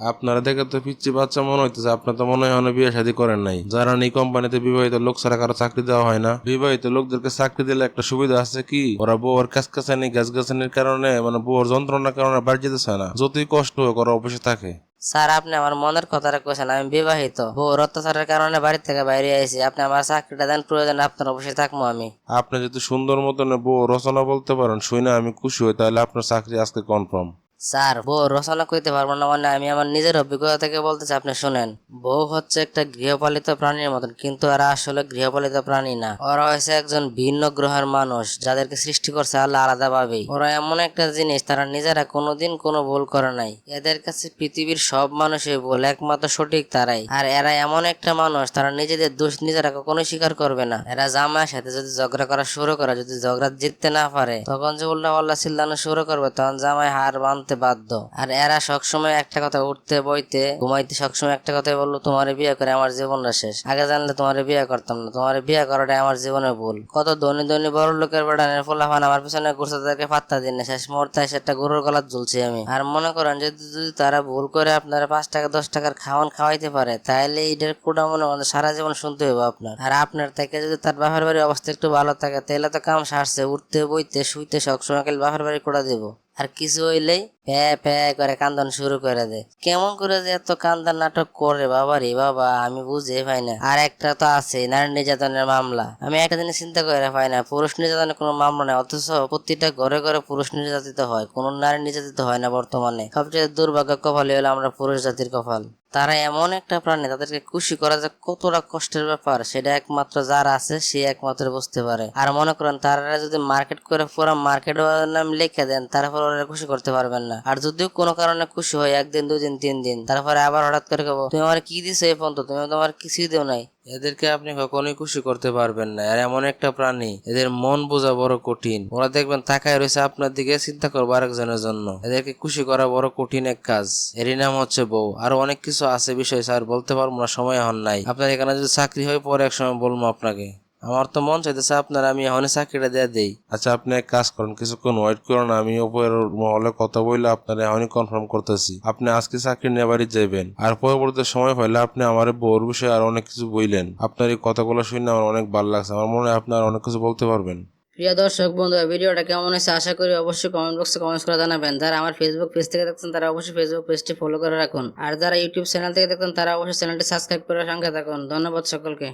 আপনারা দেখে তো পিচ্ছি বাচ্চা মনে হইতেছে আপনার তো মনে হয় এখনও বিয়ে শাদী করেন নাই। যারা এই কোম্পানিতে বিবাহিত লোক ছাড়া কারও চাকরি দেওয়া হয় না। বিবাহিত লোকদেরকে চাকরি দিলে একটা সুবিধা আছে কি? ওরা বউর কাছ কাছানি গাছ গাছানির কারণে মানে বউর যন্ত্রণার কারণে বাড়ি যেতে চায় না। যতই কষ্ট হোক ওরা অফিসে থাকে। স্যার আপনি আমার মনের কথাটা কইছেন আমি বিবাহিত। বউর অত্যাচারের কারণে বাড়ি থেকে বাইরে আইছি। আপনি আমার চাকরিটা দেন প্রয়োজন আপনার অবশ্যই থাকব আমি। আপনি যদি সুন্দর মতন বউ রচনা বলতে পারেন শুনে আমি খুশি হই তাহলে আপনার চাকরি আজকে কনফার্ম স্যার, বউ রচনা করতে পারব না মানে আমি আমার নিজের অভিজ্ঞতা থেকে বলতেছি, আপনি শুনেন। বউ হচ্ছে একটা গৃহপালিত প্রাণীর মতন, কিন্তু এরা আসলে গৃহপালিত প্রাণী না। ওরা হচ্ছে একজন ভিন্ন গ্রহের মানুষ, যাদেরকে সৃষ্টি করছে আল্লাহ আলাদা ভাবেই ওরা এমন একটা জিনিস, তারা নিজেরা কোনোদিন কোনো ভুল করে নাই। এদের কাছে পৃথিবীর সব মানুষই ভুল, একমাত্র সঠিক তারাই। আর এরা এমন একটা মানুষ, তারা নিজেদের দোষ নিজেরা কখনোই স্বীকার করবে না। এরা জামায়ের সাথে যদি ঝগড়া করা শুরু করে, যদি ঝগড়া জিততে না পারে, তখন যে উল্টা পাল্লা চিল্লানো শুরু করবে, তখন জামাই হার মানতে বাধ্য। আর এরা সবসময় একটা কথা উঠতে, বইতে, ঘুমাইতে সবসময় একটা কথাই বলল, তোমার বিয়ে করে আমার জীবনটা শেষ। আগে জানলে তোমার বিয়ে করতাম না। তোমার বিয়ে করাটা আমার জীবনের ভুল। কত ধনী ধনী, বড় লোকের বেড়ানের ফোলাফান আমার পিছনে ঘুরছে, তাদেরকে পাত্তা দিন শেষ মুহূর্তে এসে একটা গরুর গলাত ঝুলছি আমি। আর মনে করেন, যদি যদি তারা ভুল করে আপনারা পাঁচ টাকা, দশ টাকার খাওয়ান খাওয়াইতে পারে তাহলে এইটার কোটা মনে করেন সারা জীবন শুনতে হবে আপনার। আর আপনার থেকে যদি তার বাপের বাড়ির অবস্থা একটু ভালো থাকে তাহলে তো কাম সারছে, উঠতে, বইতে, শুইতে সবসময় খালি বাপের বাড়ি কোটা দেবো। আর কিছু হইলেই প্যা প্যা করে কান্দন শুরু করে দেয় কেমন করে যে এত কান্দার নাটক করে বাবা রে বাবা, আমি বুঝে পাই না। আর একটা তো আছে, নারী নির্যাতনের মামলা। আমি একটা জিনিস চিন্তা করে পাই না, পুরুষ নির্যাতনের কোনো মামলা নেই, অথচ প্রতিটা ঘরে ঘরে পুরুষ নির্যাতিত হয়, কোনো নারী নির্যাতিত হয় না বর্তমানে। সবচেয়ে দুর্ভাগ্য কপালই হলো আমরা পুরুষ জাতির কপাল। তারা এমন একটা প্রাণী, তাদেরকে খুশি করা যে কতটা কষ্টের ব্যাপার, সেটা একমাত্র যার আছে, সে একমাত্র বুঝতে পারে। আর মনে করেন তারা যদি মার্কেট করে পুরো মার্কেট নাম লিখে দেন তারপর ওরা খুশি করতে পারবেন না। আর যদিও কোনো কারণে খুশি হয়, একদিন, দুদিন, তিন দিন, তারপরে আবার হঠাৎ করে কব, তুমি আমার কি দিছো এই পর্যন্ত? তুমি তোমার কিছুই দেও নাই। এদেরকে আপনি কখনোই খুশি করতে পারবেন না। আর এমন একটা প্রাণী, এদের মন বোঝা বড় কঠিন। ওরা দেখবেন তাকায় রয়েছে আপনার দিকে, চিন্তা করব আরেকজনের জন্য। এদেরকে খুশি করা বড় কঠিন এক কাজ। এরই নাম হচ্ছে বউ। আরও অনেক কিছু আছে বিষয়, স্যার, বলতে পারব না, সময় হন নাই। আপনার এখানে যদি চাকরি হয়, পরে এক সময় বলব আপনাকে। আমার তো মন চাইতেছে আপনার আমি এখনই চাকরিটা দিয়ে দেই। আচ্ছা আপনি এক কাজ করেন কিছুক্ষণ ওয়েট করুন আমি উপরের মহলে কথা বললে আপনার এখনই কনফার্ম করতেছি। আপনি আজকে চাকরি নিয়ে বাড়ি যাবেন আর পরবর্তী সময় পাইলে আপনি আমার বউর বিষয়ে আর অনেক কিছু বললেন আপনার এই কথাগুলো শুনে আমার অনেক ভালো লাগছে আমার মনে হয় আপনি আর অনেক কিছু বলতে পারবেন। প্রিয় দর্শক বন্ধু ভিডিওটা কেমন হয়েছে আশা করি অবশ্যই কমেন্ট বক্সে কমেন্ট করে জানাবেন। যারা আমার ফেসবুক পেজ থেকে দেখছেন তারা অবশ্যই ফেসবুক পেজটি ফলো করে রাখুন। আর যারা ইউটিউব চ্যানেল থেকে দেখছেন তারা অবশ্যই চ্যানেলটি সাবস্ক্রাইব করে সঙ্গে থাকুন। ধন্যবাদ সকলকে।